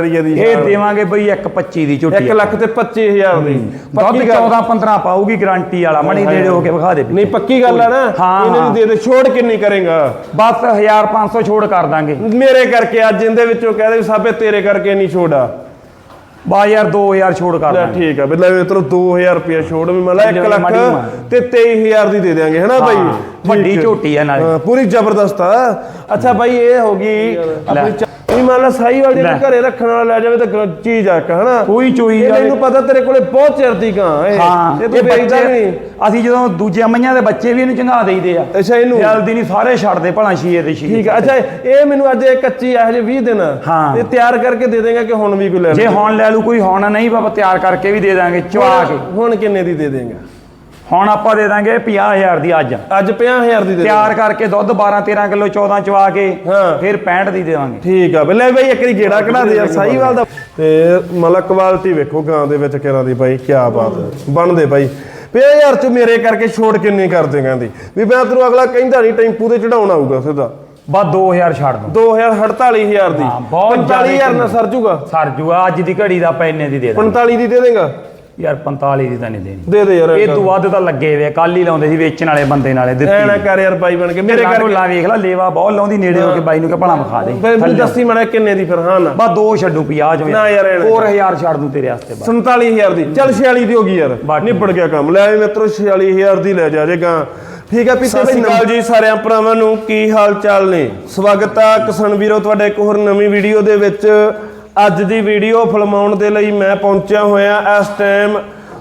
ਦੀ ਇਹ ਦੇਵਾਂਗੇ ਬਈ 125 ਦੀ ਝੋਟੀ 1 ਲੱਖ ਤੇ 25000 ਦੀ। ਦੁੱਧ ਪੱਕੀ ਗੱਲ 14 15 ਪਾਊਗੀ ਗਾਰੰਟੀ ਵਾਲਾ। ਮਣੀ ਨੇੜੇ ਹੋ ਕੇ ਵਿਖਾ ਦੇ ਨਹੀਂ ਪੱਕੀ ਗੱਲ ਆ ਨਾ। ਇਹਨਾਂ। ਦੀ ਦੇ। ਛੋੜ ਕਿੰਨੀ ਕਰੇਗਾ? ਬਸ 1500 ਛੋੜ ਕਰ ਦਾਂਗੇ। ਮੇਰੇ ਕਰਕੇ ਅੱਜ ਇਹਦੇ ਵਿੱਚੋਂ ਕਹਦੇ ਸਾਬੇ ਤੇਰੇ ਕਰਕੇ ਨਹੀਂ ਛੋੜਾ। ਬਾ ਯਾਰ 2000 ਛੋੜ ਕਰ ਲੈ ਠੀਕ ਆ। ਬਿੱਲਾ ਇਤਰੋ 2000 ਰੁਪਏ ਛੋੜ ਵੀ ਮਤਲਬ 1 ਜਿਵੇਂ ਲੱਖ। ਤੇ 23000 ਦੀ ਦੇ ਦੇਾਂਗੇ ਹੈਨਾ ਬਾਈ? ਵੱਡੀ। ਝੋਟੀ ਆ ਨਾਲੇ। ਪੂਰੀ ਜ਼ਬਰਦਸਤ ਆ। ਅੱਛਾ ਬਾਈ ਇਹ ਹੋ ਗਈ ਆਪਣੀ ਨਹੀਂ ਮੰਨ ਲਾ ਸਾਈ ਵਾਲੀ ਲੈ। ਘਰੇ ਰੱਖਣ ਵਾਲਾ ਲੈ ਜਾਵੇ ਤਾਂ ਚੀਜ਼ ਆ ਇੱਕ ਹਨਾ? ਕੋਈ ਚੋਈ ਇਹ ਵਾਲੇ- ਮੈਨੂੰ ਪਤਾ ਤੇਰੇ ਕੋਲੇ ਬਹੁਤ ਚਿਰ ਦੀ ਗਾਂ ਇਹ ਹਾਂ ਇਹ ਤੂੰ ਵੇਚਦਾ ਵੀ ਨਹੀਂ। ਅਸੀਂ ਜਦੋਂ ਦੂਜੇ ਮਈਆਂ ਦੇ ਬੱਚੇ ਵੀ ਇਹਨੂੰ ਚੰਗਾ ਦੇਈਦੇ ਆ। ਅੱਛਾ ਇਹਨੂੰ? ਜਲਦੀ ਨਹੀਂ ਸਾਰੇ ਛੱਡਦੇ ਭਲਾ ਸ਼ੀਏ ਦੇ ਸ਼ੀਏ ਠੀਕ ਆ। ਅੱਛਾ ਇਹ ਮੈਨੂੰ ਅੱਜ ਇਹ ਕੱਚੀ ਇਹੋ ਜਿਹੇ 20 ਦਿਨ। ਇਹ ਤਿਆਰ ਕਰਕੇ ਦੇ ਦੇਗਾ ਕਿ ਹੁਣ ਵੀ ਕੋਈ ਲੈ ਜੇ ਹੁਣ ਲੈ ਲੂ ਕੋਈ ਹੁਣ ਨਹੀਂ ਬਾਬਾ ਤਿਆਰ ਕਰਕੇ ਵੀ ਦੇ ਦਾਂਗੇ ਚਵਾ ਕੇ। ਹੁਣ ਕਿੰਨੇ ਦੀ ਦੇ ਦੇਗਾ? ਹੁਣ ਆਪਾਂ ਦੇ ਦਾਂਗੇ 50000 ਦੀ ਅੱਜ। ਅੱਜ 50000 ਦੀ ਦੇ ਤਿਆਰ ਕਰਕੇ ਦੁੱਧ 12 13 ਕਿਲੋ 14 ਚਵਾ ਕੇ। ਫਿਰ 65 ਦੀ ਦੇਵਾਂਗੇ ਠੀਕ ਆ। ਬੱਲੇ ਬਾਈ ਇੱਕ ਵਾਰੀ ਗੇੜਾ ਕਢਾ ਦੇ ਯਾਰ ਸਾਈਵਾਲ ਦਾ। ਤੇ ਮਤਲਬ ਕੁਆਲਿਟੀ ਵੇਖੋ ਗਾਂ ਦੇ ਵਿੱਚ ਕਿਹਨਾਂ ਦੀ ਬਾਈ ਕੀ ਬਾਤ ਬਣਦੇ ਬਾਈ। ਇਹ ਯਾਰ ਚ ਮੇਰੇ ਕਰਕੇ ਛੋੜ ਕਿੰਨੀ ਕਰਦੇ ਕਹਿੰਦੀ ਵੀ ਮੈਂ ਤੈਨੂੰ ਅਗਲਾ ਕਹਿੰਦਾ ਨਹੀਂ ਟੈਂਪੂ ਤੇ ਚੜਾਉਣ ਆਊਗਾ ਸਿੱਧਾ। ਬਸ 2000 ਛੱਡ ਦੋ। 248000 ਦੀ। ਹਾਂ, ਬਹੁਤ 45000 ਨਾਲ ਸਰ ਜੂਗਾ। ਸਰ ਜੂਆ ਅੱਜ ਦੀ ਘੜੀ ਦਾ ਪੈਨੇ ਦੀ ਦੇ ਦਾਂ 45 ਦੀ ਦੇ ਦੇਗਾ। ਯਾਰ 45 ਦੀ ਤਾਂ ਨਹੀਂ ਦੇਣੀ। ਦੇ ਦੇ ਯਾਰ ਇਹ ਤੋਂ ਵੱਧ ਤਾਂ ਲੱਗੇ ਵੇ ਕੱਲ ਹੀ ਲਾਉਂਦੇ ਸੀ ਵੇਚਣ ਵਾਲੇ ਬੰਦੇ ਨਾਲੇ ਐ ਦਿੱਤੀ ਨਾ ਕਰ ਯਾਰ ਬਾਈ ਬਣ ਕੇ ਮੇਰੇ ਕਰਕੇ ਲਾ ਵੇਖ ਲੈ ਲੇਵਾ ਬਹੁਤ ਲਾਉਂਦੀ ਨੇੜੇ ਹੋ ਕੇ ਬਾਈ ਨੂੰ ਕਿ ਭਲਾ ਵਿਖਾ ਦੇ ਫਿਰ ਦੱਸੀ ਮੜਾ ਕਿੰਨੇ ਦੀ ਫਿਰ ਹਾਂ ਨਾ। ਬਸ ਦੋ ਛੱਡੂ 50 ਜੋ ਨਾ ਯਾਰ ਇਹ ਨਾ ਹੋਰ 1000 ਛੱਡ ਦੂੰ ਤੇਰੇ ਵਾਸਤੇ ਬਸ। 47000 ਦੀ। ਚੱਲ 46 ਦੀ ਹੋ ਗਈ ਯਾਰ। ਨਿਬੜ ਗਿਆ ਕੰਮ। ਲੈ ਮਿੱਤਰੋ 46000 ਦੀ ਲੈ ਜਾ ਜੇਗਾ ਠੀਕ ਹੈ ਪੀਤੇ ਬਈ ਨਾਲ ਜੀ ਸਾਰਿਆਂ ਭਰਾਵਾਂ ਨੂੰ ਕੀ ਹਾਲ ਚਾਲ ਨੇ? ਸਵਾਗਤ ਆ ਕਿਸਾਨ ਵੀਰੋ ਤੁਹਾਡਾ ਇੱਕ ਹੋਰ ਨਵੀਂ ਵੀਡੀਓ ਦੇ ਵਿੱਚ। ਅੱਜ ਦੀ ਵੀਡੀਓ ਫਿਲਮਾਉਣ ਦੇ ਲਈ ਮੈਂ ਪਹੁੰਚਿਆ ਹੋਇਆ ਇਸ ਟਾਈਮ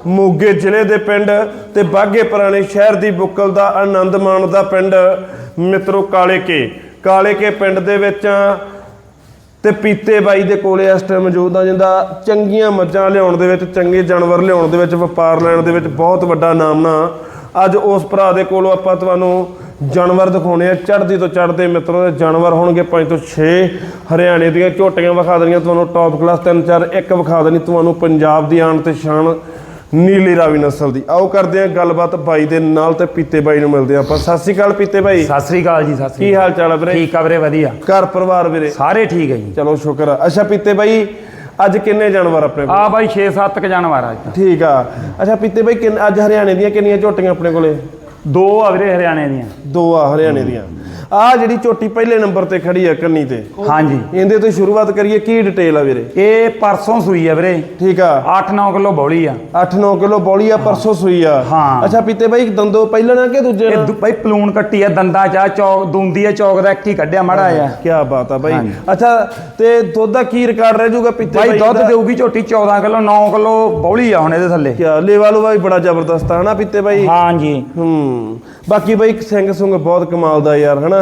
ਮੋਗੇ ਜ਼ਿਲ੍ਹੇ ਦੇ ਪਿੰਡ ਤੇ ਬਾਗੇ ਪੁਰਾਣੇ ਸ਼ਹਿਰ ਦੀ ਬੁੱਕਲ ਦਾ ਆਨੰਦ ਮਾਣਦਾ ਪਿੰਡ, ਮਿੱਤਰੋ ਕਾਲੇ ਕੇ ਕਾਲੇ ਕੇ ਪਿੰਡ ਦੇ ਵਿੱਚ ਆ ਤੇ ਪੀਤੇ ਬਾਈ ਦੇ ਕੋਲੇ ਇਸ ਟਾਈਮ ਮੌਜੂਦ ਆ, ਜਿੰਦਾ ਚੰਗੀਆਂ ਮੱਝਾਂ ਲਿਆਉਣ ਦੇ ਵਿੱਚ, ਚੰਗੇ ਜਾਨਵਰ ਲਿਆਉਣ ਦੇ ਵਿੱਚ, ਵਪਾਰ ਲੈਣ ਦੇ ਵਿੱਚ ਬਹੁਤ ਵੱਡਾ ਨਾਮ ਨਾ। ਅੱਜ ਉਸ ਭਰਾ ਦੇ ਕੋਲੋਂ ਆਪਾਂ ਤੁਹਾਨੂੰ ਜਾਨਵਰ ਦਿਖਾਉਣੇ ਆ। ਚੜ੍ਹਦੀ ਤੋਂ ਚੜ੍ਹਦੇ ਮਿੱਤਰੋ ਦੇ ਜਾਨਵਰ ਹੋਣਗੇ 5 ਤੋਂ 6 ਹਰਿਆਣੇ ਦੀਆਂ ਝੋਟੀਆਂ ਵਿਖਾ ਦੇਣੀਆਂ ਤੁਹਾਨੂੰ ਟੌਪ ਕਲਾਸ 3 4 ਇੱਕ ਵਿਖਾ ਦੇਣੀ ਤੁਹਾਨੂੰ ਪੰਜਾਬ ਦੀ ਆਣ ਤੇ ਸ਼ਾਨ ਨੀਲੀ ਰਾਵੀ ਨਸਲ ਦੀ। ਆਓ ਕਰਦੇ ਆ ਗੱਲਬਾਤ ਬਾਈ ਦੇ ਨਾਲ ਤੇ ਪੀਤੇ ਬਾਈ ਨੂੰ ਮਿਲਦੇ ਆ ਆਪਾਂ। ਸਤਿ ਸ਼੍ਰੀ ਅਕਾਲ ਪੀਤੇ ਬਾਈ। ਸਤਿ ਸ੍ਰੀ ਅਕਾਲ ਜੀ ਸਤਿ ਸ੍ਰੀ ਕੀ ਹਾਲ ਚਾਲ ਆ ਵੀਰੇ? ਠੀਕ ਆ ਵੀਰੇ ਵਧੀਆ। ਘਰ ਪਰਿਵਾਰ ਵੀਰੇ? ਸਾਰੇ ਠੀਕ ਹੈ ਜੀ। ਚਲੋ ਸ਼ੁਕਰ ਆ। ਅੱਛਾ ਪੀਤੇ ਬਾਈ ਅੱਜ ਕਿੰਨੇ ਜਾਨਵਰ ਆਪਣੇ ਕੋਲ? ਆ ਬਾਈ 6-7 ਕ ਜਾਨਵਰ ਆ ਅੱਜ ਠੀਕ ਆ। ਅੱਛਾ ਪੀਤੇ ਬਾਈ ਕਿੰਨ- ਅੱਜ ਹਰਿਆਣੇ ਦੀਆਂ ਕਿੰਨੀਆਂ ਝੋਟੀਆਂ ਆਪਣੇ ਕੋਲੇ? ਦੋ ਆ ਵੀਰੇ ਹਰਿਆਣੇ ਦੀਆਂ। ਦੋ ਆ ਹਰਿਆਣੇ ਦੀਆਂ। ਆ ਜਿਹੜੀ ਝੋਟੀ ਪਹਿਲੇ ਨੰਬਰ ਤੇ ਖੜੀ ਆ ਕੰਨੀ ਤੇ। ਹਾਂਜੀ। ਇਹਦੇ ਤੋਂ ਸ਼ੁਰੂਆਤ ਕਰੀਏ ਕੀ ਡਿਟੇਲ ਆ ਵੀਰੇ? ਇਹ ਪਰਸੋਂ ਸੂਈ ਆ ਵੀਰੇ। ਠੀਕ ਆ। 8-9 ਕਿਲੋ ਬੌਲੀ ਆ। 8-9 ਕਿਲੋ ਬੋਲੀ ਆ ਪਰਸੋਂ ਸੂਈ ਆ। ਹਾਂ। ਅੱਛਾ ਪੀਤੇ ਬਾਈ ਦੰਦੋ ਪਹਿਲਾਂ ਨਾ ਕਿ ਦੂਜੇ ਇਹ ਨਾਲ ਬਾਈ ਪਲੂਣ ਕੱਟੀ ਆ ਦੰਦਾਂ ਚ ਚੌਕ ਦੁੰਦੀ ਆ ਚੌਕ ਦਾ ਇੱਕ ਹੀ ਕੱਢਿਆ ਮੜਾ ਆ ਕੀ ਬਾਤ ਆ ਬਾਈ। ਅੱਛਾ ਤੇ ਦੁੱਧ ਦਾ ਕੀ ਰਿਕਾਰਡ ਰਹਿ ਜਾਊਗਾ ਪੀਤੇ ਬਾਈ ਦੁੱਧ? ਦੇਊਗੀ ਝੋਟੀ 14 ਕਿਲੋ 9 ਕਿਲੋ ਬੌਲੀ ਆ ਹੁਣ ਇਹਦੇ ਥੱਲੇ। ਕਿਆ ਲੇਵਾ ਲੂਵਾ ਵੀ ਬੜਾ ਜ਼ਬਰਦਸਤ ਆ ਹਨਾ ਪੀਤੇ ਬਾਈ? ਹਾਂਜੀ। ਹੂੰ। ਬਾਕੀ ਬਾਈ ਸਿੰਘ ਸੁੰਗ ਬਹੁਤ ਕਮਾਲ ਦਾ ਯਾਰ ਹਨਾ?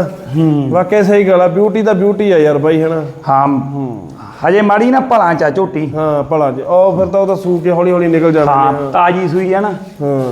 ਵਾਕਿਆ ਸਹੀ ਗੱਲ ਆ ਬਿਊਟੀ ਦਾ ਬਿਊਟੀ ਆ ਯਾਰ ਬਾਈ ਹਨਾ? ਹਾਂ ਹਜੇ ਮਾੜੀ ਨਾ ਭਲਾਂ ਚਾ ਝੋਟੀ। ਹਾਂ ਭਲਾ ਜੀ ਉਹ ਫਿਰ ਤਾਂ ਉਹਦਾ ਸੂ ਕੇ ਹੌਲੀ ਹੌਲੀ ਨਿਕਲ ਜਾਣਾ ਹਾਂ ਤਾਜੀ ਸੂਈ ਆ ਨਾ। ਹਾਂ।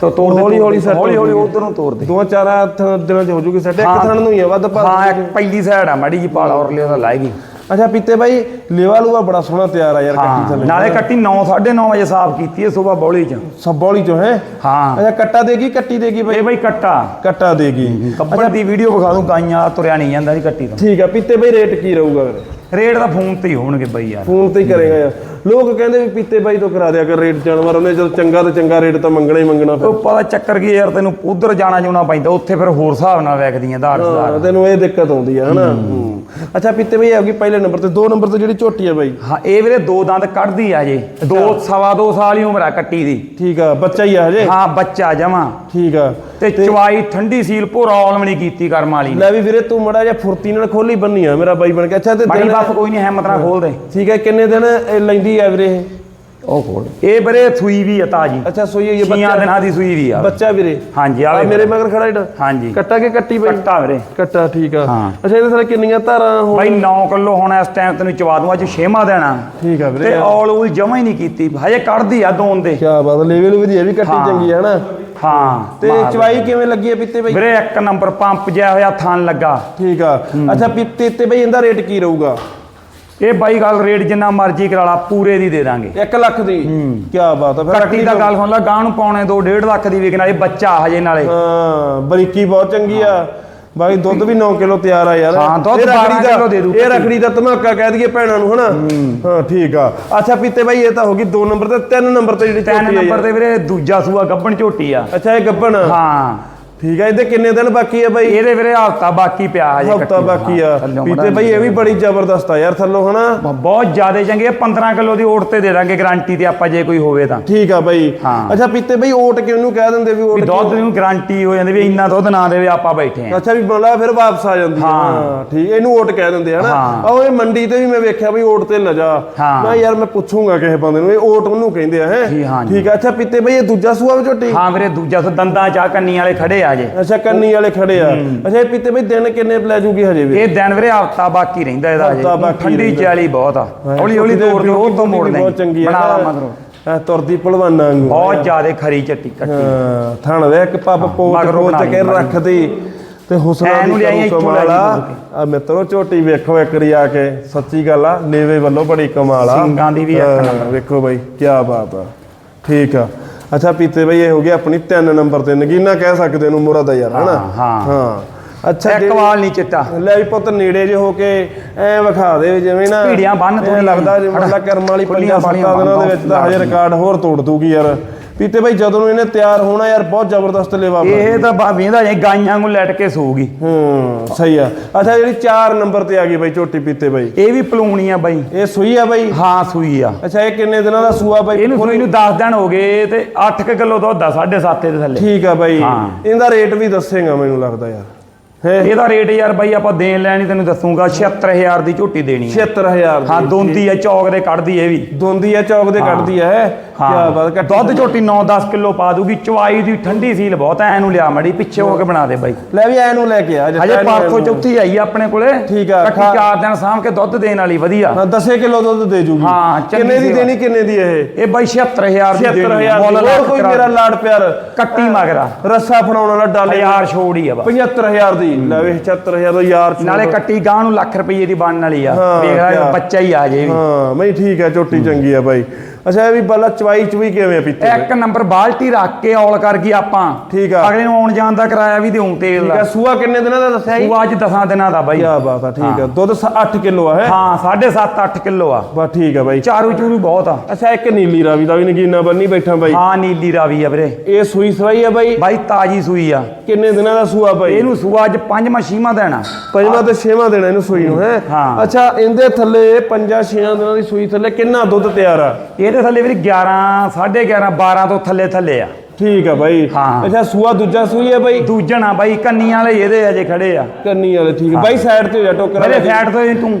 ਤੋ ਤੋੜ ਦੇ ਹੌਲੀ ਹੌਲੀ set ਹੌਲੀ ਹੌਲੀ ਉਧਰ ਤੋੜ ਦੇ। ਦੋ ਚਾਰ ਹੱਥ ਦਿਨਾਂ ਚ ਹੋ ਜੂਗੀ ਸੈਟ ਇੱਕ। ਥਣ ਨੂੰ ਹੀ ਆ ਵੱਧ ਪਾ ਹਾਂ ਇੱਕ ਪਹਿਲੀ ਸਾਈਡ ਆ ਮਾੜੀ ਜੀ ਪਾਲਾ ਔਰ ਲਿਆ ਤਾਂ ਲਾਏਗੀ। ਅੱਛਾ ਪੀਤੇ ਬਾਈ ਲੇਵਾ ਲੂਆ ਬੜਾ ਸੋਹਣਾ ਤਿਆਰ ਆ ਯਾਰ ਕੱਟੀ ਥੱਲੇ। ਨਾਲੇ ਕੱਟੀ 9 9:30 ਵਜੇ ਸਾਫ਼ ਕੀਤੀ ਹੈ ਸਵੇਰ ਬੌਲੀ ਚ। ਸਭ ਬੋਲੀ ਚੋਂ ਹੈ? ਹਾਂ। ਅੱਛਾ ਕੱਟਾ ਦੇਗੀ ਕੱਟੀ ਦੇਗੀ ਬਾਈ? ਇਹ ਬਈ ਕੱਟਾ। ਕੱਟਾ ਦੇਗੀ ਕੱਪੜ ਦੀ ਵੀਡੀਓ ਵਿਖਾ ਦੂੰ ਗਾਈਆਂ ਤੁਰਿਆ ਨਹੀਂ ਜਾਂਦਾ ਦੀ ਕੱਟੀ ਤੋਂ। ਠੀਕ ਆ ਪੀਤੇ ਬਾਈ ਰੇਟ ਕੀ ਰਹੂਗਾ ਫਿਰ? ਰੇਟ ਦਾ ਫੋਨ ਤੇ ਹੀ ਹੋਣਗੇ ਬਈ ਯਾਰ। ਫੋਨ ਤੇ ਹੀ ਕਰੇਗਾ ਯਾਰ। ਲੋਕ ਕਹਿੰਦੇ ਵੀ ਪੀਤੇ ਬਾਈ ਤੋਂ ਕਰਾ ਦਿਆ ਕਰ ਰੇਟ ਜਾਨਵਰ ਉਹਨੇ ਜਦੋਂ ਚੰਗਾ ਤੇ ਚੰਗਾ ਰੇਟ ਤਾਂ ਮੰਗਣਾ ਹੀ ਮੰਗਣਾ ਫਿਰ। ਉਹ ਪਤਾ ਚੱਕਰ ਕੀ ਯਾਰ ਤੈਨੂੰ ਉਧਰ ਜਾਣਾ ਜਾਣਾ ਪੈਂਦਾ ਉੱਥੇ ਫਿਰ ਹੋਰ ਹਿਸਾਬ ਨਾਲ ਵੇਖਦੀਆਂ ਦਾਰਸਦਾਰ ਹਾਂ, ਤੈਨੂੰ ਇਹ ਦਿੱਕਤ ਆਉਂਦੀ ਆ ਹਨਾ? ਹੂੰ। ਅੱਛਾ ਪੀਤੇ ਬਈ ਆਉਗੀ ਪਹਿਲੇ ਨੰਬਰ ਤੇ ਦੋ ਨੰਬਰ ਤੇ ਜਿਹੜੀ ਝੋਟੀ ਆ ਬਾਈ? ਹਾਂ ਇਹ ਵੀਰੇ ਦੋ ਦੰਦ ਕੱਢਦੀ ਆ ਜੇ ਦੋ ਸਵਾ ਦੋ ਸਾਲ ਹੀ ਉਮਰ ਆ ਕੱਟੀ ਦੀ। ਠੀਕ ਆ ਬੱਚਾ ਹੀ ਆ ਹਜੇ? ਹਾਂ ਬੱਚਾ ਜਮਾ। ਠੀਕ ਆ। ਤੇ ਚਵਾਈ ਠੰਡੀ ਸੀਲ ਭੋਰਾ ਔਲਮਣੀ ਕੀਤੀ ਕਰਮ ਵਾਲੀ ਨੇ। ਲੈ ਵੀ ਵੀਰੇ ਤੂੰ ਮੜਾ ਜਿਹਾ ਫੁਰਤੀ ਨਾਲ ਖੋਲੀ ਬੰਨੀ ਆ ਮੇਰਾ ਬਾਈ ਬਣ ਕੇ। ਅੱਛਾ ਤੇ ਬੜੀ ਦਿਨ ਬਸ ਕੋਈ ਨਹੀਂ ਹਿੰਮਤ ਨਾਲ ਖੋਲ ਦੇ। ਠੀਕ ਹੈ ਕਿੰਨੇ ਦਿਨ ਇਹ ਲੈਂਦੀ ਆ ਵੀਰੇ। ਇਹ? ਉਹ ਖੋਲ ਇਹ ਵੀਰੇ ਸੂਈ ਵੀ ਆ ਤਾਜੀ। ਅੱਛਾ ਸੋਈ ਛੀਆਂ ਬੱਚਾ ਦਿਨਾਂ ਦੀ ਸੂਈ ਵੀ ਆ। ਬੱਚਾ ਵੀਰੇ? ਹਾਂਜੀ ਆ ਆਵੇ ਮੇਰੇ ਮਗਰ ਖੜਾ ਜਿਹੜਾ ਹਾਂਜੀ। ਕੱਟਾ ਕੇ ਕੱਟੀ ਬਾਈ? ਕੱਟਾ ਵੀਰੇ। ਕੱਟਾ ਠੀਕ ਆ। ਅੱਛਾ ਇਹਦੇ ਸਾਰੇ ਕਿੰਨੀਆਂ ਧਾਰਾਂ ਹੋ ਬਾਈ 9 ਕਿਲੋ ਹੁਣ ਇਸ ਟਾਈਮ ਤੈਨੂੰ ਚਵਾ ਦੂੰ ਅੱਜ ਛੇਵਾਂ ਦੇਣਾ ਠੀਕ ਆ ਵੀਰੇ ਤੇ ਔਲ ਉਲ ਜਮਾ ਹੀ ਨਹੀਂ ਕੀਤੀ। ਹਜੇ ਕੱਢਦੀ ਆ ਦੋਨ ਦੇ। ਕੀ ਬਾਤ ਲੈਵਲ ਵੀ ਇਹ ਵੀ ਕੱਟੀ। ਚੰਗੀ ਹੈ ਹਨਾ? ਹਾਂ ਤੇ ਚਵਾਈ ਕਿਵੇਂ ਲੱਗੀ ਹੈ ਪੀਤੇ ਬਾਈ? ਵੀਰੇ ਇੱਕ ਨੰਬਰ ਪੰਪ ਜਿਹਾ ਹੋਇਆ ਥਣ ਲੱਗਾ। ਠੀਕ ਆ। ਅੱਛਾ ਪੀਤੇ ਤੇ ਬਾਈ ਇਹਦਾ ਰੇਟ ਕੀ ਰਹੂਗਾ? ਇਹ ਬਾਈ ਗੱਲ ਰੇਟ ਜਿੰਨਾ ਮਰਜ਼ੀ ਕਰਾ ਲਾ ਪੂਰੇ ਦੀ ਦੇ ਦਾਂਗੇ। 1 ਲੱਖ ਦੀ? ਕੀ ਬਾਤ ਹੈ ਫਿਰ ਕੱਟੀ ਦਾ ਗੱਲ ਸੁਣ ਲਾ ਗਾਂ ਨੂੰ ਪਾਉਣੇ 2 1.5 ਲੱਖ ਦੀ ਵਿਕਣ ਵਾਲੀ ਬੱਚਾ ਹਜੇ ਨਾਲੇ। ਹਾਂ ਬਰੀਕੀ ਬਹੁਤ ਚੰਗੀ ਆ। ਬਾਕੀ ਦੁੱਧ ਵੀ 9 ਕਿਲੋ ਤਿਆਰ ਆ ਯਾਰ। ਹਾਂ, ਦੁੱਧ ਇਹ ਰੱਖੜੀ 12 ਦਾ- ਕਿੱਲੋ ਦੇ ਦੂ ਇਹ ਰੱਖੜੀ ਦਾ ਧਮਾਕਾ ਕਹਿ ਦਈਏ ਭੈਣਾਂ ਨੂੰ ਹਨਾ? ਹਾਂ। ਠੀਕ ਆ। ਅੱਛਾ ਪੀਤੇ ਬਾਈ ਇਹ ਤਾਂ ਹੋ ਗਈ 2 ਨੰਬਰ ਤੇ 3 ਨੰਬਰ ਤੇ ਜਿਹੜੀ ਝੋਟੀ ਆ ਨੰਬਰ ਯਾਰ। ਤੇ ਵੀਰੇ ਦੂਜਾ ਸੂਆ ਗੱਬਣ ਝੋਟੀ ਆ। ਅੱਛਾ ਇਹ ਗੱਬਣ ਹਾਂ। ਠੀਕ ਆ ਇਹਦੇ ਕਿੰਨੇ ਦਿਨ ਬਾਕੀ ਆ ਬਾਈ ਇਹਦੇ ਵੀਰੇ ਹਫਤਾ ਬਾਕੀ ਪਿਆ ਹਜੇ ਹਫਤਾ। ਬਾਕੀ ਆ ਹਾਂ, ਪੀਤੇ ਬਾਈ ਇਹ ਵੀ ਬੜੀ ਜ਼ਬਰਦਸਤ ਆ ਯਾਰ ਥੱਲੋਂ ਹਨਾ ਬਹੁਤ ਜ਼ਿਆਦਾ ਚੰਗੇ ਆ 15 ਕਿਲੋ ਦੀ ਓਟ ਤੇ ਦੇ ਦਾਂਗੇ ਗਾਰੰਟੀ ਤੇ ਆਪਾਂ ਜੇ ਕੋਈ ਹੋਵੇ ਤਾਂ ਠੀਕ ਆ ਬਾਈ ਹਾਂ। ਅੱਛਾ ਪੀਤੇ ਬਾਈ ਓਟ ਕਿਉਂ ਕਹਿ ਦਿੰਦੇ ਵੀ ਓਟ ਦੁੱਧ ਨੂੰ ਗਾਰੰਟੀ ਹੋ ਜਾਂਦੀ ਵੀ ਇੰਨਾ ਦੁੱਧ ਨਾ ਦੇਵੇ ਆਪਾਂ ਬੈਠੇ ਆ ਅੱਛਾ ਵੀ ਬੋਲਾ ਫਿਰ ਵਾਪਸ ਆ ਜਾਂਦੀ। ਹਾਂ। ਹਾਂ ਠੀਕ ਇਹਨੂੰ ਓਟ ਕਹਿ ਦਿੰਦੇ ਆ ਨਾ ਹਾਂ। ਆਹ ਇਹ ਮੰਡੀ ਤੇ ਵੀ ਮੈਂ ਵੇਖਿਆ ਵੀ ਓਟ ਤੇ ਲਜਾ ਹਾਂ। ਮੈਂ ਯਾਰ ਮੈਂ ਪੁੱਛੂੰਗਾ ਕਿਸੇ ਬੰਦੇ ਨੂੰ ਇਹ ਓਟ ਉਹਨੂੰ ਕਹਿੰਦੇ ਆ ਹੈ ਹਾਂ। ਠੀਕ ਆ ਅੱਛਾ ਪੀਤੇ ਬਾਈ ਇਹ ਦੂਜਾ ਸੂਆ ਵੀ ਝੋਟੀ ਹਾਂ ਵੀਰੇ ਦੂਜਾ ਸੋ ਦੰਦਾਂ ਚਾ ਕੰਨੀ ਵਾਲੇ ਖੜੇ ਆ ਜੇ। ਅੱਛਾ ਕੰਨੀ ਵਾਲੇ ਖੜੇ ਆ। ਅੱਛਾ ਇਹ ਪੀਤੇ ਬਾਈ ਦਿਨ ਕਿੰਨੇ ਲੈ ਜੂਗੀ ਹਜੇ ਵੀ? ਇਹ ਦਿਨ ਵੀਰੇ ਹਫਤਾ ਬਾਕੀ ਰਹਿੰਦਾ ਇਹਦਾ ਬਾਕੀ ਠੰਡੀ। ਚਾਲੀ ਬਹੁਤ ਆ। ਹੌਲੀ ਹੌਲੀ ਤੋੜ ਦਿਓ ਉਹ ਤੋਂ ਮੋੜ ਦੇ ਆ। ਬਣਾ ਮਗਰੋਂ। ਐ ਤੁਰਦੀ ਭਲਵਾਨਾਂ ਵਾਂਗੂ। ਬਹੁਤ ਜ਼ਿਆਦਾ ਖਰੀ ਚੱਟੀ ਕੱਟੀ। ਹਾਂ ਥਣ ਵੇ ਇੱਕ ਪੱਪ ਪੋਤ ਮਗਰੋਂ ਪੋਤ ਕੇ ਰੱਖਦੀ ਤੇ ਹੁਸਨਾ ਦੀ ਕਰੂ ਲੈ ਕਮਾਲਾ ਆ। ਮਿੱਤਰੋ ਝੋਟੀ ਵੇਖੋ ਇੱਕ ਵਾਰੀ ਆ ਕੇ। ਸੱਚੀ ਗੱਲ ਆ ਲੇਵੇ ਵੱਲੋਂ ਬੜੀ ਕਮਾਲ ਆ। ਸਿੰਗਾਂ ਦੀ ਵੀ ਇੱਕ ਨੰਬਰ। ਵੇਖੋ ਬਾਈ ਕੀ ਬਾਤ ਆ। ਠੀਕ ਆ। ਅੱਛਾ ਪੀਤੇ ਬਾਈ ਇਹ ਹੋ ਗਿਆ ਆਪਣੀ 3 ਨੰਬਰ ਤੇ ਨਗੀਨਾ ਕਹਿ ਸਕਦੇ ਮੁਰਦ ਆ ਯਾਰ ਹਨਾ? ਹਾਂ, ਹਾਂ। ਅੱਛਾ ਇੱਕ ਵਾਲ ਨਹੀਂ ਚਿੱਟਾ ਲੈ ਵੀ ਪੁੱਤ ਨੇੜੇ ਜੇ ਹੋ ਕੇ ਐ ਵਿਖਾ ਦੇ ਜਿਵੇਂ ਨਾ ਭੀੜੀਆਂ ਐਂ ਥੋੜ੍ਹੀਆਂ ਲੱਗਦਾ ਜਿਵੇਂ ਕਰਮ ਵਾਲੀ ਪੰਜਾਂ ਸੱਤਾਂ ਦਿਨਾਂ ਦੇ ਵਿੱਚ ਤਾਂ ਹਜੇ ਰਿਕਾਰਡ ਹੋਰ ਤੋੜ ਦੂਗੀ ਯਾਰ। ਪੀਤੇ ਬਾਈ ਜਦੋਂ ਇਹਨੇ ਤਿਆਰ ਹੋਣਾ ਯਾਰ ਬਹੁਤ ਜ਼ਬਰਦਸਤ ਲੇਵਾ ਇਹ ਤਾਂ ਬਾ ਵੇਂਦਾ ਜੇ ਗਾਈਆਂ ਨੂੰ ਲੈਟ ਕੇ ਸੂਗੀ। ਹੂੰ ਸਹੀ ਆ। ਅੱਛਾ ਜਿਹੜੀ 4 ਨੰਬਰ ਤੇ ਆ ਗਈ ਬਾਈ ਝੋਟੀ ਪੀਤੇ ਬਾਈ। ਇਹ ਵੀ ਪਲੂਣੀ ਆ ਬਾਈ। ਇਹ ਸੂਈ ਆ ਬਾਈ? ਹਾਂ ਸੂਈ ਆ। ਅੱਛਾ ਇਹ ਕਿੰਨੇ ਦਿਨਾਂ ਦਾ ਸੂਆ ਬਾਈ? ਇਹਨੂੰ ਸੂਈ ਨੂੰ 10 ਦਿਨ ਹੋ ਗਏ ਤੇ 8 ਕਿਲੋ ਦੁੱਧ ਆ 7.5 ਦੇ ਥੱਲੇ। ਠੀਕ ਆ ਬਾਈ। ਇਹਦਾ ਰੇਟ ਵੀ ਦੱਸੇਗਾ ਮੈਨੂੰ ਲੱਗਦਾ ਯਾਰ। ਇਹਦਾ ਰੇਟ ਯਾਰ ਬਾਈ ਆਪਾਂ ਦੇਣ ਲੈਣੀ ਤੈਨੂੰ ਦੱਸੂਗਾ 76000 ਦੀ ਝੋਟੀ ਦੇਣੀ ਆ 76000 ਹਾਂ ਦੋਂਦੀ ਆ ਚੌਕ ਦੇ ਕੱਢਦੀ ਇਹ ਵੀ। ਦੋਂਦੀ ਆ ਚੌਕ ਦੇ ਕੱਢਦੀ ਹੈ। ਕੀ ਬਾਤ ਹਾਂ ਦੁੱਧ ਝੋਟੀ 9-10 ਕਿਲੋ ਪਾ ਦੂਗੀ ਚਵਾਈ ਦੀ ਠੰਡੀ ਸੀਲ ਬਹੁਤ ਐ ਇਹਨੂੰ ਲਿਆ ਮੜੀ ਪਿੱਛੇ ਹੋ ਕੇ ਬਣਾ ਦੇ ਬਾਈ। ਲੈ ਵੀ ਐਨੂੰ ਲੈ ਕੇ ਆ ਹਜੇ ਪਰਸੋਂ ਚੌਥੀ ਆਈ ਆਪਣੇ ਕੋਲੇ ਠੀਕ ਆ, ਕੱਟੀ ਚਾਰ ਦਿਨ ਸਾਂਭ ਕੇ ਦੁੱਧ ਦੇਣ ਵਾਲੀ ਵਧੀਆ। ਹਾਂ 10 ਕਿਲੋ ਦੁੱਧ ਦੇ ਜੂਗੀ। ਹਾਂ, ਕਿੰਨੇ ਦੀ। ਦੇਣੀ ਕਿੰਨੇ ਦੀ ਇਹ? ਇਹ ਬਾਈ 76000 ਦੀ ਦੇਣੀ 76000 ਆ, ਦੀ। ਮੁੱਲ ਹੋਰ ਕੋਈ ਕਰਾ ਮੇਰਾ ਲਾੜ ਪਿਆਰ। ਕੱਟੀ ਮਗਰਾ ਰੱਸਾ ਫੜਾਉਣ ਵਾਲਾ ਡਾਲੇ ਹਜ਼ਾਰ ਛੋੜ ਹੀ ਆ ਬਾ 75000 ਦੀ। ਲੈ ਵੇ 76000 ਦਾ ਯਾਰ ਛੋੜ। ਨਾਲੇ ਕੱਟੀ ਗਾਂ ਨੂੰ ਲੱਖ ਰੁਪਏ ਦੀ ਬਣਨ ਵਾਲੀ ਆ। ਹਾਂ, ਵੇਖ ਲੈ ਕਿਆ। ਬੱਚਾ ਹੀ ਆ ਜੇ ਵੀ। ਹਾਂ ਮੈਂ ਠੀਕ ਹੈ ਝੋਟੀ ਚੰਗੀ ਆ ਬਾਈ ਅੱਛਾ ਇਹ ਵੀ ਬੱਲਾ ਚਵਾਈ ਚੁਈ ਕਿਵੇਂ ਆ ਪੀਤੇ ਇੱਕ ਨੰਬਰ ਬਾਲਟੀ ਰੱਖ ਕੇ ਔਲ ਕਰ ਗਈ ਆਪਾਂ। ਠੀਕ ਆ। ਅਗਲੇ ਨੂੰ ਆਉਣ ਜਾਣ ਦਾ ਕਿਰਾਇਆ ਵੀ ਦੇਉਂ ਤੇਲ ਠੀਕ ਦਾ। ਹੈ ਸੂਆ ਕਿੰਨੇ ਦਿਨਾਂ ਦਾ ਦੱਸਿਆ ਜੀ? ਉਹ ਅੱਜ 10 ਦਿਨਾਂ ਦਾ ਬਾਈ। ਕੀ ਬਾਤ ਆ ਠੀਕ ਆ। ਦੁੱਧ 8 ਕਿਲੋ ਆ ਹੈ? ਹਾਂ 7.5 8 ਕਿਲੋ ਆ। ਬਸ ਠੀਕ ਆ ਬਾਈ। ਚਾਰੂ ਚੂਰੂ ਬਹੁਤ ਆ। ਅੱਛਾ ਇੱਕ ਨੀਲੀ ਰਾਵੀ ਦਾ ਵੀ ਨਗੀਨਾ ਬੰਨੀ ਬੈਠਾ ਬਾਈ। ਹਾਂ ਨੀਲੀ ਰਾਵੀ ਆ ਵੀਰੇ। ਇਹ ਸੂਈ ਸਵਾਈ ਆ ਬਾਈ? ਬਾਈ ਤਾਜੀ ਸੂਈ ਆ। ਕਿੰਨੇ ਦਿਨਾਂ ਦਾ ਸੂਆ ਬਾਈ? ਇਹਨੂੰ ਸੂਆ ਅੱਜ ਪੰਜਵਾਂ ਛੀਵਾਂ ਦੇਣਾ। ਪੰਜਵਾਂ ਤੇ ਛੇਵਾਂ ਦੇਣਾ ਇਹਨੂੰ ਸੂਈ ਨੂੰ ਹੈ? ਹਾਂ। ਅੱਛਾ ਇਹਦੇ ਥੱਲੇ ਪੰਜਾਂ ਛੇਆਂ ਦਿਨਾਂ ਦੀ ਸੂਈ ਥੱਲੇ ਕਿੰਨਾ ਦੁੱਧ ਤਿਆਰ ਆ? ਇਹਦੇ ਥੱਲੇ ਵੀਰੇ 11 11.5 12 ਤੋਂ ਥੱਲੇ ਥੱਲੇ ਆ। ਠੀਕ ਆ ਬਾਈ। ਹਾਂ। ਅੱਛਾ ਸੂਆ ਦੂਜਾ ਸੂਈ ਆ ਬਾਈ? ਦੂਜਣਾ ਬਾਈ ਕੰਨੀਆਂ ਵਾਲੇ ਇਹਦੇ ਅਜੇ ਖੜੇ ਆ। ਕੰਨੀ ਵਾਲੇ ਠੀਕ ਆ। ਬਾਈ ਸਾਈਡ ਤੇ ਹੋ ਜਾ ਟੋਕਰਾ ਮੇਰੇ। ਫੈਟ ਤੋਂ ਹੀ ਤੂੰ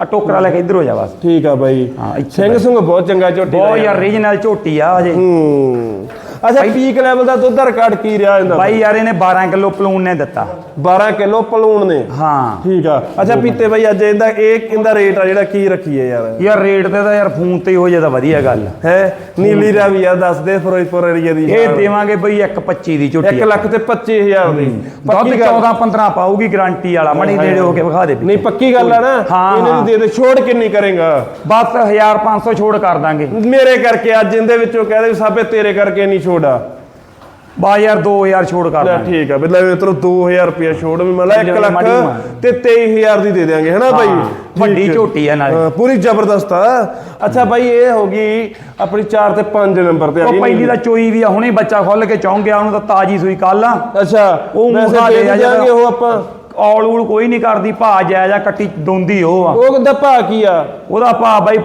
ਆ ਟੋਕਰਾ ਲੈ ਕੇ ਇੱਧਰ ਹੋ ਜਾ ਬਸ। ਠੀਕ ਆ ਬਾਈ। ਹਾਂ, ਇੱਥੇ ਸਿੰਘ ਸੁੰਗ ਬਹੁਤ ਚੰਗਾ ਝੋਟੀ ਦਾ ਬਹੁਤ ਯਾਰ। ਰੀਜਨਲ ਝੋਟੀ ਆ ਅਜੇ ਹੂੰ। ਅੱਛਾ ਪੀਕ ਲੈਵਲ ਦਾ ਦੁੱਧ ਰਿਕਾਰਡ ਕੀ ਰਿਹਾ ਇਹਦਾ? ਬਾਈ ਯਾਰ ਇਹਨੇ 12 ਕਿਲੋ ਪਲੂਨ ਨੇ ਦਿੱਤਾ। 12 ਕਿਲੋ ਪਲੂਣ ਨੇ। ਹਾਂ। ਠੀਕ ਆ। ਅੱਛਾ ਪੀਤੇ ਬਾਈ ਅੱਜ ਇਹਦਾ ਇਹ ਇਹਦਾ ਰੇਟ ਆ ਜਿਹੜਾ ਕੀ ਰੱਖੀਏ ਯਾਰ? ਯਾਰ ਰੇਟ ਤੇ ਤਾਂ ਯਾਰ ਫੋਨ ਤੇ ਹੀ ਹੋ ਜੇ ਤਾਂ ਵਧੀਆ ਗੱਲ। ਹੈ? ਨੀਲੀ ਰਾਵੀ ਆ ਦੱਸ ਦੇ ਫਿਰੋਜ਼ਪੁਰ ਏਰੀਆ ਦੀ ਇਹ ਦੇਵਾਂਗੇ ਬਈ 1.25 ਦੀ ਝੋਟੀ 1 ਲੱਖ ਤੇ 25000 ਦੀ। ਪੱਕੀ ਗੱਲ 14 15 ਪਾਊਗੀ ਗਾਰੰਟੀ ਵਾਲਾ ਮੜੀ ਨੇੜੇ ਹੋ ਕੇ ਵਿਖਾ ਦੇ ਨਹੀਂ ਪੱਕੀ ਗੱਲ ਆ ਨਾ। ਇਹਨਾਂ। ਨੂੰ ਦੇ ਦੇ। ਛੋੜ ਕਿੰਨੀ ਕਰੇਗਾ? ਬਸ 1500 ਛੋੜ ਕਰ ਦਾਂਗੇ। ਮੇਰੇ ਕਰਕੇ ਅੱਜ ਇਹਦੇ ਵਿੱਚੋਂ ਕਹਦੇ ਸਾਬੇ ਤੇਰੇ ਕਰਕੇ ਨਹੀਂ ਛੋੜਾ ਬਾ ਯਾਰ 2000 ਛੋੜ ਕਰ ਲੈ ਠੀਕ ਆ ਵੀ ਲੈ ਮਿੱਤਰੋ 2000 ਰੁਪਏ ਛੋੜ ਵੀ ਮਤਲਬ 1 ਜਿਹੜੇ ਲੱਖ। ਤੇ 23000 ਦੀ ਦੇ ਦੇਾਂਗੇ ਹਨਾ ਠੀਕ ਵੱਡੀ। ਝੋਟੀ ਆ ਨਾਲੇ। ਪੂਰੀ ਜ਼ਬਰਦਸਤ ਆ। ਅੱਛਾ ਬਾਈ ਇਹ ਹੋ ਗਈ ਆਪਣੀ 4 ਤੇ 5 ਨੰਬਰ ਤੇ ਆ ਉਹ ਗਈ। ਪਹਿਲੀ ਦਾ ਚੋਈ ਵੀ ਆ ਹੁਣੇ ਬੱਚਾ ਖੁੱਲ ਕੇ ਚੌਂਕ ਗਿਆ ਉਹਨੂੰ ਤਾਂ ਤਾਜੀ ਸੂਈ ਕੱਲ ਆ। ਅੱਛਾ ਉਹ ਦੇ ਲੈ ਜਾਾਂਗੇ ਉਹ ਆਪਾਂ। ਔਲ ਊਲ ਕੋਈ ਨਹੀਂ ਕਰਦੀ ਭਾ ਜਾਇਜ਼ ਆ ਕੱਟੀ ਦੋਂਦੀ ਉਹ ਆ। ਉਹ ਕਹਿੰਦਾ ਭਾ ਕੀ ਆ? ਉਹਦਾ ਭਾ ਬਾਈ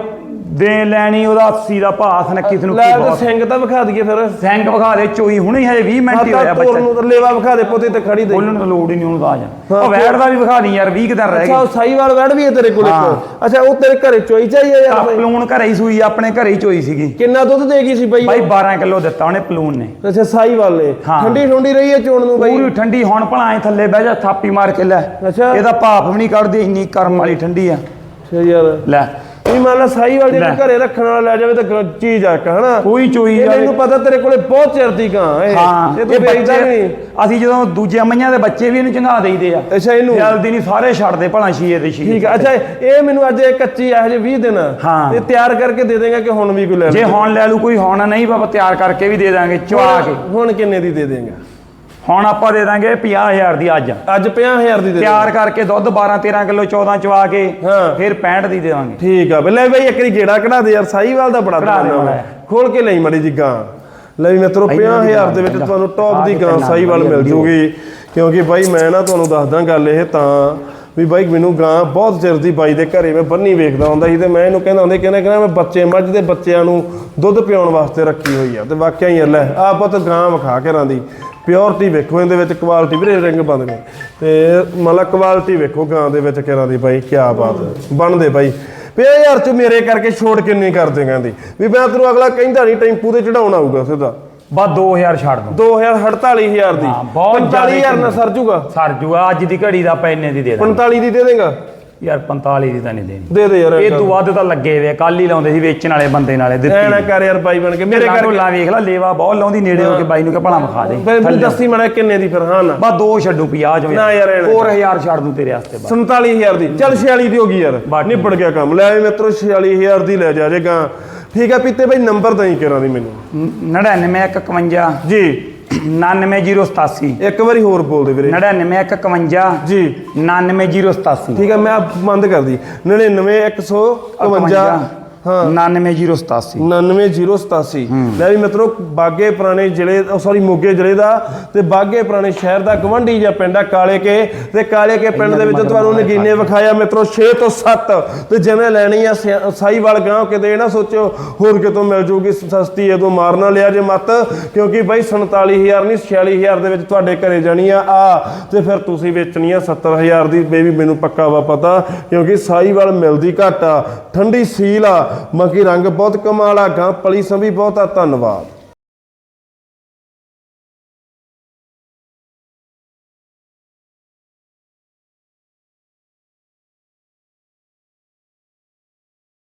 ਦੇਣ ਲੈਣੀ ਉਹਦਾ 80 ਦਾ ਭਾ ਸਨੱਕੀ ਨੂੰ ਲੈ ਕੀ ਬਹੁਤ। ਸਿੰਘ ਤਾਂ ਵਿਖਾ ਦਈਏ ਫਿਰ। ਸਿੰਘ ਵਿਖਾ ਦੇ ਚੋਈ ਹੁਣੇ ਹਜੇ 20 ਮਿੰਟ ਹੀ ਹੋਇਆ ਬੱਚਾ। ਨੂੰ ਤਾਂ ਲੇਵਾ ਵਿਖਾ ਦੇ ਪੋਤੇ ਤੇ ਖੜੀ ਦੇ। ਬੋਲਣ ਦੀ ਲੋੜ ਹੀ ਨਹੀਂ ਉਹਨੂੰ ਤਾਂ ਆ ਜਾ ਉਹ ਵੈੜ ਦਾ ਵੀ ਵਿਖਾ ਦੀ ਯਾਰ 20 ਕੁ ਦਿਨ ਰਹਿ ਅੱਛਾ ਉਹ ਗਏ ਸਾਈਵਾਲ ਵੜ ਵੀ ਹੈ ਤੇਰੇ ਕੋਲ। ਇੱਕ। ਅੱਛਾ ਉਹ ਤੇਰੇ ਘਰੇ ਚੋਈ ਚਾਹੀਏ ਯਾਰ ਬਾਈ? ਪਲੂਣ ਘਰੇ ਹੀ ਸੂਈ ਆਪਣੇ ਘਰੇ ਹੀ ਚੋਈ ਸੀਗੀ। ਕਿੰਨਾ ਦੁੱਧ ਦੇਗੀ ਸੀ ਬਾਈ? ਬਾਈ 12 ਕਿਲੋ ਦਿੱਤਾ ਉਹਨੇ ਪਲੂਣ ਨੇ। ਅੱਛਾ ਸਾਈਵਾਲ ਨੇ। ਹਾਂ। ਠੰਡੀ ਠੰਡੀ ਰਹੀ ਹੈ ਚੋਣ ਨੂੰ ਬਾਈ? ਪੂਰੀ ਠੰਡੀ ਹੁਣ ਭਲਾ ਐ ਥੱਲੇ ਬਹਿ ਜਾ ਥਾਪੀ ਮਾਰ ਕੇ ਲੈ। ਅੱਛਾ। ਇਹਦਾ ਭਾਪ ਵੀ ਨਹੀਂ ਕੱਢਦੀ ਇੰਨੀ ਕਰਮ ਵਾਲੀ ਠੰਡੀ ਆ। ਅੱਛਾ ਯਾਰ। ਲੈ ਇਹ ਮੰਨ ਲਾ ਸਾਈਵਾਲ ਜੇ। ਤੂੰ ਘਰੇ ਰੱਖਣ ਵਾਲਾ ਲੈ ਜਾਵੇ ਤਾਂ ਚੀਜ਼ ਆ ਹਨਾ? ਕੋਈ ਚੋਈ ਇਹ ਵਾਲੇ- ਮੈਨੂੰ ਪਤਾ ਤੇਰੇ ਕੋਲੇ ਬਹੁਤ ਚਿਰ ਦੀ ਗਾਂ ਇਹ ਤੂੰ ਇਹ ਵੇਚਦਾ ਵੀ ਨਹੀਂ। ਅਸੀਂ ਜਦੋਂ ਦੂਜੇ ਮਈਆਂ ਦੇ ਬੱਚੇ ਵੀ ਇਹਨੂੰ ਚੰਗਾ ਦੇਈਦੇ ਆ। ਅੱਛਾ ਇਹਨੂੰ? ਜਲਦੀ ਨਹੀਂ ਸਾਰੇ ਛੱਡਦੇ ਭਲਾ ਸ਼ੀਏ ਦੇ ਸ਼ੀਏ ਠੀਕ ਹੈ ਅੱਛਾ ਇਹ ਮੈਨੂੰ ਅੱਜ ਇਹ ਕੱਚੀ ਇਹੋ ਜਿਹੇ 20 ਦਿਨ। ਇਹ ਤਿਆਰ ਕਰਕੇ ਦੇ ਦੇਗਾ ਕਿ ਹੁਣ ਵੀ ਕੋਈ ਲੈ ਜੇ ਲੈ ਹੁਣ ਲੈ ਲੂ ਕੋਈ ਹੁਣ ਨਹੀਂ ਬਾਬਾ ਤਿਆਰ ਕਰਕੇ ਵੀ ਦੇ ਦਾਂਗੇ ਚਵਾ ਕੇ। ਹੁਣ ਕਿੰਨੇ ਦੀ ਦੇ ਦੇਗਾ? ਹੁਣ ਆਪਾਂ ਦੇ ਦਾਂਗੇ 50000 ਦੀ ਅੱਜ। ਅੱਜ 50000 ਦੀ ਦੇ ਤਿਆਰ ਕਰਕੇ ਦੁੱਧ 12 13 ਕਿਲੋ 14 ਚਵਾ ਕੇ। ਫਿਰ 65 ਦੀ ਦੇਵਾਂਗੇ ਠੀਕ ਆ ਲੈ ਬਈ ਇੱਕ ਵਾਰੀ ਗੇੜਾ ਕਢਾ ਦੇ ਯਾਰ ਸਾਈਵਾਲ ਦਾ ਬੜਾ ਕਢਾ ਦੇ ਦਵਾਨਾ ਮਾੜਾ। ਵਾ। ਖੋਲ ਕੇ ਲਈ ਮੜੀ ਜੀ ਗਾਂ। ਲੈ ਵੀ ਮਿੱਤਰੋ ਇਹਨਾਂ ਦੀ 50000 ਦੇ ਵਿੱਚ ਤੁਹਾਨੂੰ ਟੌਪ ਦੀ ਗਾਂ ਸਾਈਵਾਲ ਮਿਲ ਜੂਗੀ। ਕਿਉਂਕਿ ਬਾਈ ਮੈਂ ਨਾ ਤੁਹਾਨੂੰ ਦੱਸਦਾ ਗੱਲ ਇਹ ਤਾਂ ਵੀ ਬਾਈ ਮੈਨੂੰ ਗਾਂ ਬਹੁਤ ਚਿਰ ਦੀ ਬਾਈ ਦੇ ਘਰੇ ਮੈਂ ਬੰਨੀ ਵੇਖਦਾ ਹੁੰਦਾ ਸੀ ਤੇ ਮੈਂ ਇਹਨੂੰ ਕਹਿੰਦਾ ਹੁੰਦੇ ਕਹਿੰਦਾ ਕਹਿੰਦਾ ਮੈਂ ਬੱਚੇ ਮੱਝ ਦੇ ਬੱਚਿਆਂ ਨੂੰ ਦੁੱਧ ਪਿਆਉਣ ਵਾਸਤੇ ਰੱਖੀ ਹੋਈ ਆ। ਤੇ ਵਾਕਿਆ ਹੀ ਆ ਲੈ ਆਪਾਂ ਤਾਂ ਗਾਂ ਵਿਖਾ ਕੇ ਰਾਂ ਦੀ। ਪਿਓਰਟੀ ਵੇਖੋ ਇਹਦੇ ਵਿੱਚ ਕੁਆਲਿਟੀ ਵੀਰੇ ਰਿੰਗ ਬੰਦ ਨੇ ਤੇ ਮਤਲਬ ਕੁਆਲਿਟੀ ਵੇਖੋ ਗਾਂ ਦੇ ਵਿੱਚ ਕਿਹਨਾਂ ਦੀ ਬਾਈ ਕੀ ਬਾਤ ਹੈ। ਬਣਦੇ ਬਾਈ। ਵੀ ਯਾਰ ਚ ਮੇਰੇ ਕਰਕੇ ਛੋੜ ਕਿੰਨੀ ਕਰਦੇ ਕਹਿੰਦੀ ਵੀ ਮੈਂ ਤੈਨੂੰ ਅਗਲਾ ਕਹਿੰਦਾ ਨਹੀਂ ਟੈਂਪੂ ਤੇ ਚੜਾਉਣ ਆਊਗਾ ਸਿੱਧਾ। ਬਸ 2000 ਛੱਡ ਦੋ। 248000 ਦੀ। ਹਾਂ, ਬਹੁਤ ਜ਼ਿਆਦਾ 45000 ਨਾਲ ਸਰ ਜੂਗਾ। ਸਰ ਜੂਗਾ ਅੱਜ ਦੀ ਘੜੀ ਦਾ ਆਪਾਂ ਇੰਨੇ ਦੀ ਦੇ ਦਾਂਗੇ। 45 ਦੀ ਦੇ ਦੇਗਾ। ਯਾਰ 45 ਦੀ ਤਾਂ ਨਹੀਂ ਦੇਣੀ। ਦੇ ਦੇ ਯਾਰ ਇਹ ਤੋਂ ਵੱਧ ਤਾਂ ਲੱਗੇ ਵੇ ਕੱਲ ਹੀ ਲਾਉਂਦੇ ਸੀ ਵੇਚਣ ਵਾਲੇ ਬੰਦੇ ਨਾਲੇ ਐ ਨਾ ਦਿੱਤੀ ਕਰ ਯਾਰ ਬਾਈ ਬਣ ਕੇ ਮੇਰੇ ਕਰਕੇ ਲਾ ਵੇਖ ਲਾ ਲੇਵਾ ਬਹੁਤ ਲਾਉਂਦੀ ਨੇੜੇ ਹੋ ਕੇ ਬਾਈ ਨੂੰ ਕਿ ਭਲਾ ਵਿਖਾ ਦੇ। ਫਿਰ ਦੱਸੀ ਮੜਾ ਕਿੰਨੇ ਦੀ ਫਿਰ ਹਾਂ ਨਾ। ਬਸ ਦੋ ਛੱਡੂ 50 ਜੋ ਨਾ ਯਾਰ ਇਹ ਨਾ। ਹੋਰ 1000 ਛੱਡ ਦੂੰ ਤੇਰੇ ਵਾਸਤੇ ਬਸ। 47000 ਦੀ। ਚੱਲ 46 ਦੀ ਹੋ ਗਈ ਯਾਰ। ਨਿਬੜ ਗਿਆ ਕੰਮ। ਲੈ ਮਿੱਤਰੋ 46000 ਦੀ ਲੈ ਜਾ ਜੇਗਾ ਠੀਕ ਆ ਪੀਤੇ ਬਾਈ ਨੰਬਰ ਦਈ ਕਰਾਂ ਦੀ ਮੈਨੂੰ। 9951 ਜੀ। 99087 ਇੱਕ ਵਾਰੀ ਹੋਰ ਬੋਲ ਦੇ ਵੀਰੇ। 99151 ਜੀ। 99087 ਠੀਕ ਆ ਮੈਂ ਬੰਦ ਕਰਦੀ। 99151 ਹਾਂ 99087 99087 ਲੈ ਵੀ ਮਿੱਤਰੋ ਬਾਗੇ ਪੁਰਾਣੇ ਜ਼ਿਲ੍ਹੇ ਸੌਰੀ ਮੋਗੇ ਜ਼ਿਲ੍ਹੇ ਦਾ ਤੇ ਬਾਗੇ ਪੁਰਾਣੇ ਸ਼ਹਿਰ ਦਾ ਗਵੰਡੀ ਜਾਂ ਪਿੰਡ ਆ ਕਾਲੇ ਕੇ। ਤੇ ਕਾਲੇ ਕੇ ਪਿੰਡ ਦੇ ਵਿੱਚ ਤੁਹਾਨੂੰ ਨਗੀਨੇ ਵਿਖਾਇਆ ਮਿੱਤਰੋ 6 ਤੋਂ 7 ਤੇ ਜਿਵੇਂ ਲੈਣੀ ਆ ਸਾਈਵਾਲ ਗਾਂਵ ਕਿਤੇ ਨਾ ਸੋਚੋ ਹੋਰ ਕਿਤੋਂ ਮਿਲ ਜੂਗੀ ਸਸਤੀ ਇਹ ਤੋਂ ਮਾਰ ਨਾ ਲਿਆ ਜੇ ਮਤ। ਕਿਉਂਕਿ ਬਾਈ 47000 ਨਹੀਂ 46000 ਦੇ ਵਿੱਚ ਤੁਹਾਡੇ ਘਰੇ ਜਾਣੀ ਆ ਆ। ਤੇ ਫਿਰ ਤੁਸੀਂ ਵੇਚਣੀ ਆ 70000 ਦੀ ਬੇਬੀ ਮੈਨੂੰ ਪੱਕਾ ਵਾ ਪਤਾ ਕਿਉਂਕਿ ਸਾਈਵਾਲ ਮਿਲਦੀ ਘੱਟ ਆ। ਠੰਡੀ ਸੀਲ ਆ ਮੱਕੀ ਰੰਗ ਬਹੁਤ ਕਮਾਲ ਆ ਗਾਂ ਪਲੀ ਸੰਭੀ ਬਹੁਤ ਧੰਨਵਾਦ।